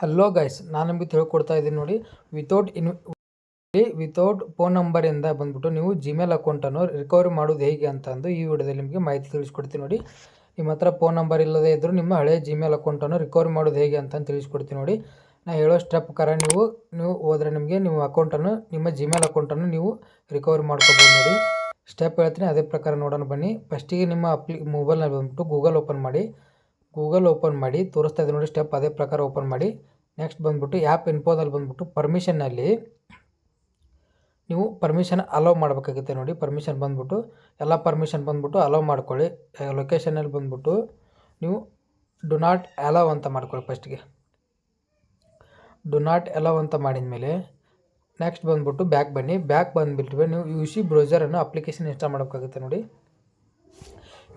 Hello guys ನಾನು ನಿಮಗೆ ತಿಳ್ಕೊಡ್ತಾ ಇದ್ದೀನಿ ನೋಡಿ ವಿತೌಟ್ ಇನ್ ವಿತೌಟ್ ಫೋನ್ ನಂಬರಿಂದ ಬಂದ್ಬಿಟ್ಟು ನೀವು ಜಿಮೇಲ್ ಅಕೌಂಟನ್ನು ರಿಕವರಿ ಮಾಡೋದು ಹೇಗೆ ಅಂತಂದು ಈ ವಿಡಿಯೋದಲ್ಲಿ ನಿಮಗೆ ಮಾಹಿತಿ ತಿಳಿಸ್ಕೊಡ್ತೀನಿ ನೋಡಿ. ನಿಮ್ಮ ಹತ್ರ ಫೋನ್ ನಂಬರ್ ಇಲ್ಲದೇ ಇದ್ದರೂ ನಿಮ್ಮ ಹಳೆಯ ಜಿಮೇಲ್ ಅಕೌಂಟನ್ನು ರಿಕವರಿ ಮಾಡೋದು ಹೇಗೆ ಅಂತ ತಿಳಿಸ್ಕೊಡ್ತೀನಿ ನೋಡಿ. ನಾನು ಹೇಳೋ ಸ್ಟೆಪ್ ಪ್ರಕಾರ ನೀವು ನೀವು ಹೋದರೆ ನಿಮಗೆ ನಿಮ್ಮ ಅಕೌಂಟನ್ನು ನಿಮ್ಮ ಜಿಮೇಲ್ ಅಕೌಂಟನ್ನು ನೀವು ರಿಕವರಿ ಮಾಡ್ಕೋಬೋದು ನೋಡಿ. ಸ್ಟೆಪ್ ಹೇಳ್ತೀನಿ, ಅದೇ ಪ್ರಕಾರ ನೋಡೋಣ ಬನ್ನಿ. ಫಸ್ಟಿಗೆ ನಿಮ್ಮ ಅಪ್ಲಿ ಮೊಬೈಲ್ನಲ್ಲಿ ಬಂದ್ಬಿಟ್ಟು ಗೂಗಲ್ ಓಪನ್ ಮಾಡಿ. ಗೂಗಲ್ ಓಪನ್ ಮಾಡಿ, ತೋರಿಸ್ತಾ ಇದೆ ನೋಡಿ ಸ್ಟೆಪ್ ಅದೇ ಪ್ರಕಾರ ಓಪನ್ ಮಾಡಿ. ನೆಕ್ಸ್ಟ್ ಬಂದುಬಿಟ್ಟು ಆ್ಯಪ್ ಇನ್ಫೋದಲ್ಲಿ ಬಂದುಬಿಟ್ಟು ಪರ್ಮಿಷನ್ನಲ್ಲಿ ನೀವು ಪರ್ಮಿಷನ್ ಅಲೋ ಮಾಡಬೇಕಾಗುತ್ತೆ ನೋಡಿ ಪರ್ಮಿಷನ್ ಬಂದ್ಬಿಟ್ಟು, ಎಲ್ಲ ಪರ್ಮಿಷನ್ ಬಂದ್ಬಿಟ್ಟು ಅಲೋ ಮಾಡ್ಕೊಳ್ಳಿ. ಲೊಕೇಶನಲ್ಲಿ ಬಂದ್ಬಿಟ್ಟು, ನೀವು ಡು ನಾಟ್ ಅಲೋ ಅಂತ ಮಾಡ್ಕೊಳ್ಳಿ ಫಸ್ಟ್ಗೆ ಡು ನಾಟ್ ಅಲೋ ಅಂತ ಮಾಡಿದ ಮೇಲೆ ನೆಕ್ಸ್ಟ್ ಬಂದ್ಬಿಟ್ಟು ಬ್ಯಾಕ್ ಬನ್ನಿ. ಬ್ಯಾಕ್ ಬಂದುಬಿಟ್ಟು ನೀವು ಯು ಸಿ ಬ್ರೌಸರನ್ನು ಅಪ್ಲಿಕೇಶನ್ ಇನ್ಸ್ಟಾಲ್ ಮಾಡಬೇಕಾಗುತ್ತೆ ನೋಡಿ.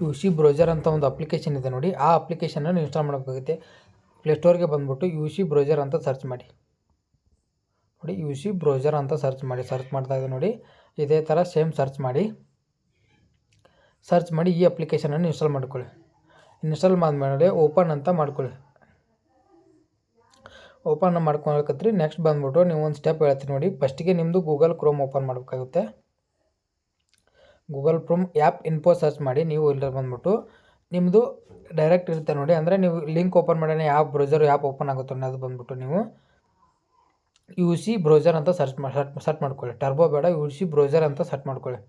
ಯು ಬ್ರೌಸರ್ ಅಂತ ಒಂದು ಅಪ್ಲಿಕೇಶನ್ ಇದೆ ನೋಡಿ. ಆ ಅಪ್ಲಿಕೇಶನನ್ನು ಇನ್ಸ್ಟಾಲ್ ಮಾಡಬೇಕಾಗುತ್ತೆ. ಪ್ಲೇಸ್ಟೋರ್ಗೆ ಬಂದುಬಿಟ್ಟು ಯು ಸಿ ಬ್ರೌಸರ್ ಅಂತ ಸರ್ಚ್ ಮಾಡಿ. ನೋಡಿ ಯು ಸಿ ಬ್ರೌಸರ್ ಅಂತ ಸರ್ಚ್ ಮಾಡಿ. ಸರ್ಚ್ ಮಾಡ್ತಾ ಇದೆ ನೋಡಿ. ಇದೇ ಥರ ಸೇಮ್ ಸರ್ಚ್ ಮಾಡಿ. ಸರ್ಚ್ ಮಾಡಿ ಈ ಅಪ್ಲಿಕೇಶನನ್ನು ಇನ್ಸ್ಟಾಲ್ ಮಾಡ್ಕೊಳ್ಳಿ. ಇನ್ಸ್ಟಾಲ್ ಮಾಡಿದ್ಮೇಲೆ ಓಪನ್ ಅಂತ ಮಾಡ್ಕೊಳ್ಳಿ. ಓಪನ್ ಮಾಡ್ಕೊಳಕತ್ರಿ ನೆಕ್ಸ್ಟ್ ಬಂದ್ಬಿಟ್ಟು ನೀವು ಒಂದು ಸ್ಟೆಪ್ ಹೇಳ್ತೀನಿ ನೋಡಿ. ಫಸ್ಟಿಗೆ ನಿಮ್ಮದು ಗೂಗಲ್ ಕ್ರೋಮ್ ಓಪನ್ ಮಾಡಬೇಕಾಗುತ್ತೆ. Google Chrome app info search ಮಾಡಿ ನೀವು ಇಲ್ಲಿ ಬಂದ್ಬಿಟ್ಟು ನಿಮ್ಮದು ಡೈರೆಕ್ಟ್ ಇರುತ್ತೆ ನೋಡಿ. ಅಂದರೆ ನೀವು ಲಿಂಕ್ ಓಪನ್ ಮಾಡೋಣ ಯಾವ ಬ್ರೌಸರ್ ಆ್ಯಪ್ ಓಪನ್ ಆಗುತ್ತೆ ಅನ್ನೋದು ಬಂದ್ಬಿಟ್ಟು ನೀವು ಯು ಸಿ ಬ್ರೌಸರ್ ಅಂತ ಸರ್ಚ್ ಮಾಡಿ ಸರ್ಚ್ ಮಾಡ್ಕೊಳ್ಳಿ. ಟರ್ಬೋ ಬೇಡ ಯು ಸಿ ಬ್ರೌಸರ್ ಅಂತ ಸರ್ಚ್ ಮಾಡ್ಕೊಳ್ಳಿ.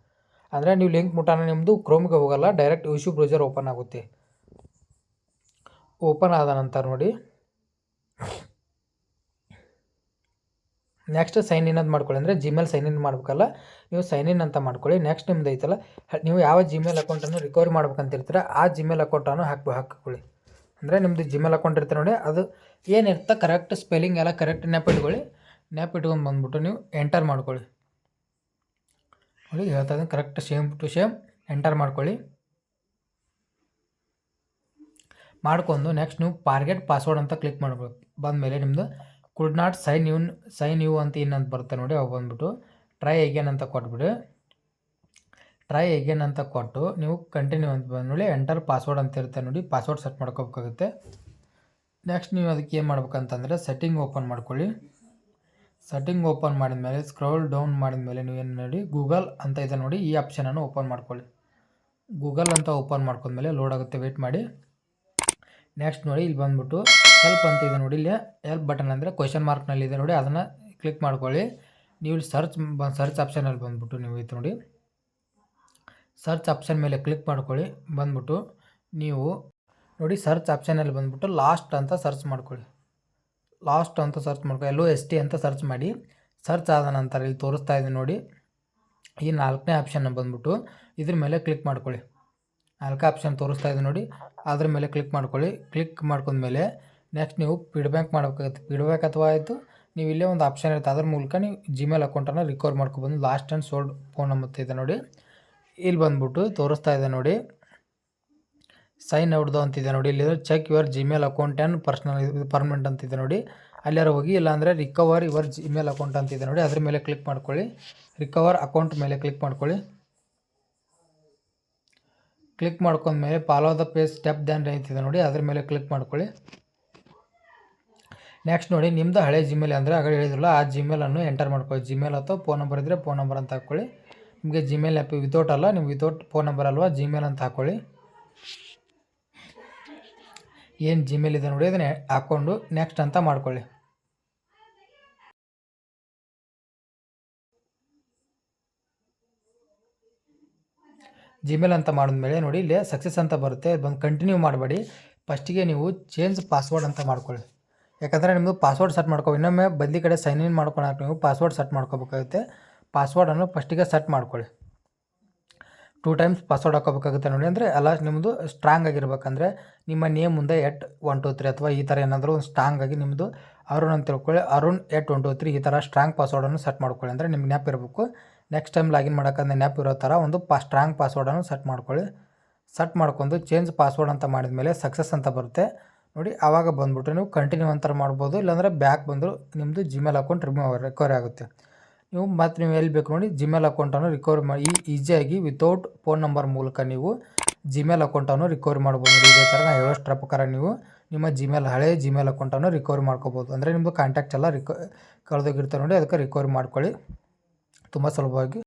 ಅಂದರೆ ನೀವು ಲಿಂಕ್ ಮುಟ್ಟಾನ ನಿಮ್ಮದು ಕ್ರೋಮ್ಗೆ ಹೋಗಲ್ಲ direct U C browser open ಆಗುತ್ತೆ. ಓಪನ್ ಆದ ನಂತರ ನೋಡಿ. ನೆಕ್ಸ್ಟ್ ಸೈನ್ ಇನ್ ಅಂತ ಮಾಡ್ಕೊಳ್ಳಿ ಅಂದರೆ ಜಿಮೇಲ್ ಸೈನ್ ಇನ್ ಮಾಡಬೇಕಲ್ಲ? ನೀವು ಸೈನ್ ಇನ್ ಅಂತ ಮಾಡ್ಕೊಳ್ಳಿ. ನೆಕ್ಸ್ಟ್ ನಿಮ್ದು ಐತಲ್ಲ? ನೀವು ಯಾವ ಜಿಮೇಲ್ ಅಕೌಂಟನ್ನು ರಿಕವರಿ ಮಾಡ್ಬೇಕಂತಿರ್ತೀರ, ಆ ಜಿಮೇಲ್ ಅಕೌಂಟನ್ನು ಹಾಕ್ಬೋ ಹಾಕ್ಕೊಳ್ಳಿ. ಅಂದರೆ ನಿಮ್ಮದು ಜಿಮೇಲ್ ಅಕೌಂಟ್ ಇರ್ತಾರೆ ನೋಡಿ, ಅದು ಏನಿರ್ತ ಕರೆಕ್ಟ್ ಸ್ಪೆಲ್ಲಿಂಗ್ ಎಲ್ಲ ಕರೆಕ್ಟ್ ನೆಪಿಟ್ಕೊಳ್ಳಿ ನೆಪಿಟ್ಕೊಂಡು ಬಂದ್ಬಿಟ್ಟು ನೀವು ಎಂಟರ್ ಮಾಡ್ಕೊಳ್ಳಿ. ನೋಡಿ, ಹೇಳ್ತಾ ಇದ್ದೀನಿ correct same to same enter ಮಾಡ್ಕೊಳ್ಳಿ. ಮಾಡ್ಕೊಂಡು ನೆಕ್ಸ್ಟ್ ನೀವು ಪಾರ್ಗೆಟ್ ಪಾಸ್ವರ್ಡ್ ಅಂತ ಕ್ಲಿಕ್ ಮಾಡ್ಬೇಕು ಬಂದಮೇಲೆ ನಿಮ್ಮದು could not sign you sign you ಅಂತ ಏನಂತ ಬರುತ್ತೆ ನೋಡಿ, ಅವು ಬಂದ್ಬಿಟ್ಟು ಟ್ರೈ ಎಗೇನ್ ಅಂತ ಕೊಟ್ಬಿಡಿ. ಟ್ರೈ ಎಗೇನ್ ಅಂತ ಕೊಟ್ಟು ನೀವು ಕಂಟಿನ್ಯೂ ಅಂತ ನೋಡಿ ಎಂಟರ್ ಪಾಸ್ವರ್ಡ್ ಅಂತ ಇರುತ್ತೆ ನೋಡಿ ಪಾಸ್ವರ್ಡ್ ಸೆಟ್ ಮಾಡ್ಕೋಬೇಕಾಗುತ್ತೆ. ನೆಕ್ಸ್ಟ್ ನೀವು ಅದಕ್ಕೆ ಏನು ಮಾಡ್ಬೇಕಂತಂದರೆ ಸೆಟ್ಟಿಂಗ್ ಓಪನ್ ಮಾಡ್ಕೊಳ್ಳಿ. ಸೆಟ್ಟಿಂಗ್ ಓಪನ್ ಮಾಡಿದ ಮೇಲೆ ಸ್ಕ್ರೋಲ್ ಡೌನ್ ಮಾಡಿದ ಮೇಲೆ ನೀವು ಏನು ನೋಡಿ ಗೂಗಲ್ ಅಂತ ಇದೆ ನೋಡಿ, ಈ ಆಪ್ಷನನ್ನು ಓಪನ್ ಮಾಡ್ಕೊಳ್ಳಿ. ಗೂಗಲ್ ಅಂತ ಓಪನ್ ಮಾಡ್ಕೊಂಡ್ಮೇಲೆ ಲೋಡ್ ಆಗುತ್ತೆ ವೆಯ್ಟ್ ಮಾಡಿ. ನೆಕ್ಸ್ಟ್ ನೋಡಿ ಇಲ್ಲಿ ಬಂದ್ಬಿಟ್ಟು ಹೆಲ್ಪ್ ಅಂತ ಇದೆ ನೋಡಿ ಇಲ್ಲಿ. ಹೆಲ್ಪ್ ಬಟನ್ ಅಂದರೆ ಕ್ವಶನ್ ಮಾರ್ಕ್ನಲ್ಲಿ ಇದೆ ನೋಡಿ, ಅದನ್ನು ಕ್ಲಿಕ್ ಮಾಡ್ಕೊಳ್ಳಿ. ನೀವು ಇಲ್ಲಿ ಸರ್ಚ್ ಸರ್ಚ್ ಆಪ್ಷನಲ್ಲಿ ಬಂದ್ಬಿಟ್ಟು ನೀವು ಇದು ನೋಡಿ. ಸರ್ಚ್ ಆಪ್ಷನ್ ಮೇಲೆ ಕ್ಲಿಕ್ ಮಾಡ್ಕೊಳ್ಳಿ. ಬಂದ್ಬಿಟ್ಟು ನೀವು ನೋಡಿ ಸರ್ಚ್ ಆಪ್ಷನಲ್ಲಿ ಬಂದ್ಬಿಟ್ಟು ಲಾಸ್ಟ್ ಅಂತ ಸರ್ಚ್ ಮಾಡ್ಕೊಳ್ಳಿ. ಲಾಸ್ಟ್ ಅಂತ ಸರ್ಚ್ ಮಾಡ್ಕೊಳ್ಳಿ ಎಲ್ಲೋ ಎಸ್ ಟಿ ಅಂತ ಸರ್ಚ್ ಮಾಡಿ. ಸರ್ಚ್ ಆದ ನಂತರ ಇಲ್ಲಿ ತೋರಿಸ್ತಾ ಇದೆ ನೋಡಿ. ಈ ನಾಲ್ಕನೇ ಆಪ್ಷನ್ ಬಂದ್ಬಿಟ್ಟು ಇದ್ರ ಮೇಲೆ ಕ್ಲಿಕ್ ಮಾಡ್ಕೊಳ್ಳಿ. ನಾಲ್ಕು ಆಪ್ಷನ್ ತೋರಿಸ್ತಾ ಇದೆ ನೋಡಿ. ಅದ್ರ ಮೇಲೆ ಕ್ಲಿಕ್ ಮಾಡ್ಕೊಳ್ಳಿ. ಕ್ಲಿಕ್ ಮಾಡ್ಕೊಂಡ್ಮೇಲೆ ನೆಕ್ಸ್ಟ್ ನೀವು ಫೀಡ್ಬ್ಯಾಕ್ ಮಾಡಬೇಕಾಗುತ್ತೆ. ಫೀಡ್ಬ್ಯಾಕ್ ಅಥವಾ ಆಯಿತು, ನೀವು ಇಲ್ಲೇ ಒಂದು ಆಪ್ಷನ್ ಇರುತ್ತೆ. ಅದ್ರ ಮೂಲಕ ನೀವು ಜಿಮೇಲ್ ಅಕೌಂಟನ್ನು ರಿಕವರ್ ಮಾಡ್ಕೊಬೋದು. Lost and sold phone number ಇದೆ ನೋಡಿ. ಇಲ್ಲಿ ಬಂದ್ಬಿಟ್ಟು ತೋರಿಸ್ತಾ ಇದೆ ನೋಡಿ. ಸೈನ್ ಔಟ್ದು ಅಂತಿದೆ ನೋಡಿ. ಇಲ್ಲಿ check your Gmail account and personal permanent ಅಂತಿದೆ ನೋಡಿ. ಅಲ್ಲಾರ ಹೋಗಿ, ಇಲ್ಲಾಂದರೆ ರಿಕವರ್ ಯುವರ್ ಜಿಮೇಲ್ ಅಕೌಂಟ್ ಅಂತಿದೆ ನೋಡಿ. ಅದ್ರ ಮೇಲೆ ಕ್ಲಿಕ್ ಮಾಡ್ಕೊಳ್ಳಿ. ರಿಕವರ್ ಅಕೌಂಟ್ ಮೇಲೆ ಕ್ಲಿಕ್ ಮಾಡ್ಕೊಳ್ಳಿ. ಕ್ಲಿಕ್ ಮಾಡ್ಕೊಂಡ್ಮೇಲೆ follow the page step then ರೈತಿದೆ ನೋಡಿ, ಅದ್ರ ಮೇಲೆ ಕ್ಲಿಕ್ ಮಾಡ್ಕೊಳ್ಳಿ. ನೆಕ್ಸ್ಟ್ ನೋಡಿ ನಿಮ್ಮದು ಹಳೆ ಜಿಮೇಲ್ ಅಂದರೆ ಆಗ ಹೇಳಿದ್ರಲ್ಲ, ಆ ಜಿಮೇಲನ್ನು ಎಂಟರ್ ಮಾಡ್ಕೊಳ್ಳಿ. ಜಿಮೇಲ್ ಅಥವಾ ಫೋನ್ ನಂಬರ್ ಇದ್ದರೆ ಫೋನ್ ನಂಬರ್ ಅಂತ ಹಾಕ್ಕೊಳ್ಳಿ ನಿಮಗೆ ಜಿಮೇಲ್ ಆ್ಯಪ್ ವಿತೌಟ್ ಅಲ್ಲ ನೀವು ವಿತೌಟ್ ಫೋನ್ ನಂಬರ್ ಅಲ್ವಾ ಜಿಮೇಲ್ ಅಂತ ಹಾಕ್ಕೊಳ್ಳಿ ಏನು ಜಿಮೇಲ್ ಇದೆ ನೋಡಿ, ಅದನ್ನೇ ಹಾಕ್ಕೊಂಡು ನೆಕ್ಸ್ಟ್ ಅಂತ ಮಾಡ್ಕೊಳ್ಳಿ. ಜಿಮೇಲ್ ಅಂತ ಮಾಡಿದ್ಮೇಲೆ ನೋಡಿ, ಇಲ್ಲಿ ಸಕ್ಸಸ್ ಅಂತ ಬರುತ್ತೆ. ಬಂದು ಕಂಟಿನ್ಯೂ ಮಾಡಬೇಡಿ. ಫಸ್ಟಿಗೆ ನೀವು ಚೇಂಜ್ ಪಾಸ್ವರ್ಡ್ ಅಂತ ಮಾಡ್ಕೊಳ್ಳಿ. ಯಾಕಂದರೆ ನಿಮ್ಮದು ಪಾಸ್ವರ್ಡ್ ಸೆಟ್ ಮಾಡ್ಕೊ ಇನ್ನೊಮ್ಮೆ ಬಂದಿ ಕಡೆ ಸೈನ್ ಇನ್ ಮಾಡ್ಕೊಳಕ್ಕೆ ನೀವು ಪಾಸ್ವರ್ಡ್ ಸೆಟ್ ಮಾಡ್ಕೋಬೇಕಾಗುತ್ತೆ. ಪಾಸ್ವರ್ಡನ್ನು ಫಸ್ಟಿಗೆ ಸೆಟ್ ಮಾಡ್ಕೊಳ್ಳಿ. ಟೂ ಟೈಮ್ಸ್ ಪಾಸ್ವರ್ಡ್ ಹಾಕೋಬೇಕಾಗುತ್ತೆ ನೋಡಿ. ಅಂದರೆ ಎಲ್ಲ ನಿಮ್ಮದು ಸ್ಟ್ರಾಂಗ್ ಆಗಿರ್ಬೇಕಂದ್ರೆ ನಿಮ್ಮ ನೇಮ್ ಮುಂದೆ ಎಟ್ ಒನ್ ಟು ತ್ರೀ ಅಥವಾ ಈ ಥರ ಏನಾದರೂ ಒಂದು ಸ್ಟ್ರಾಂಗ್ ಆಗಿ ನಿಮ್ಮದು ಅರುಣ್ ಅಂತ ತಿಳ್ಕೊಳ್ಳಿ. Arun at one two three ಈ ಥರ ಸ್ಟ್ರಾಂಗ್ ಪಾಸ್ವರ್ಡನ್ನು ಸೆಟ್ ಮಾಡ್ಕೊಳ್ಳಿ. ಅಂದರೆ ನಿಮ್ಗೆ ನ್ಯಾಪ್ ಇರಬೇಕು ನೆಕ್ಸ್ಟ್ ಟೈಮ್ ಲಾಗಿನ್ ಮಾಡೋಕ್ಕಂದ್ರೆ ಇರೋ ಥರ ಒಂದು ಪಾ ಸ್ಟ್ರಾಂಗ್ ಪಾಸ್ವರ್ಡನ್ನು ಸೆಟ್ ಮಾಡ್ಕೊಳ್ಳಿ. ಸೆಟ್ ಮಾಡ್ಕೊಂಡು ಚೇಂಜ್ ಪಾಸ್ವರ್ಡ್ ಅಂತ ಮಾಡಿದ ಮೇಲೆ ಸಕ್ಸಸ್ ಅಂತ ಬರುತ್ತೆ. ನೋಡಿ, ಆವಾಗ ಬಂದುಬಿಟ್ಟು ನೀವು ಕಂಟಿನ್ಯೂ ಅಂತ ಮಾಡ್ಬೋದು. ಇಲ್ಲಾಂದರೆ ಬ್ಯಾಕ್ ಬಂದರೂ ನಿಮ್ಮದು ಜಿಮೇಲ್ ಅಕೌಂಟ್ ರಿಮೂವ್ ರಿಕವರಿ ಆಗುತ್ತೆ. ನೀವು ಮತ್ತು ನೀವು ಎಲ್ಲಿ ಬೇಕು ನೋಡಿ ಜಿಮೇಲ್ ಅಕೌಂಟನ್ನು ರಿಕವರಿ ಮಾಡಿ ಈಸಿಯಾಗಿ ವಿತೌಟ್ ಫೋನ್ ನಂಬರ್ ಮೂಲಕ ನೀವು ಜಿಮೇಲ್ ಅಕೌಂಟನ್ನು ರಿಕವರಿ ಮಾಡ್ಬೋದು ಇದೇ ಥರ ನಾನು ಹೇಳೋಷ್ಟರ ಪ್ರಕಾರ ನೀವು ನಿಮ್ಮ ಜಿಮೇಲ್ ಹಳೆ ಜಿಮೇಲ್ ಅಕೌಂಟನ್ನು ರಿಕವರಿ ಮಾಡ್ಕೋಬೋದು. ಅಂದರೆ ನಿಮ್ಮದು ಕಾಂಟ್ಯಾಕ್ಟ್ ಎಲ್ಲ ರಿಕ ಕಳೆದೋಗಿರ್ತಾರೆ ನೋಡಿ, ಅದಕ್ಕೆ ರಿಕವರಿ ಮಾಡ್ಕೊಳ್ಳಿ. ತುಂಬ ಸುಲಭವಾಗಿ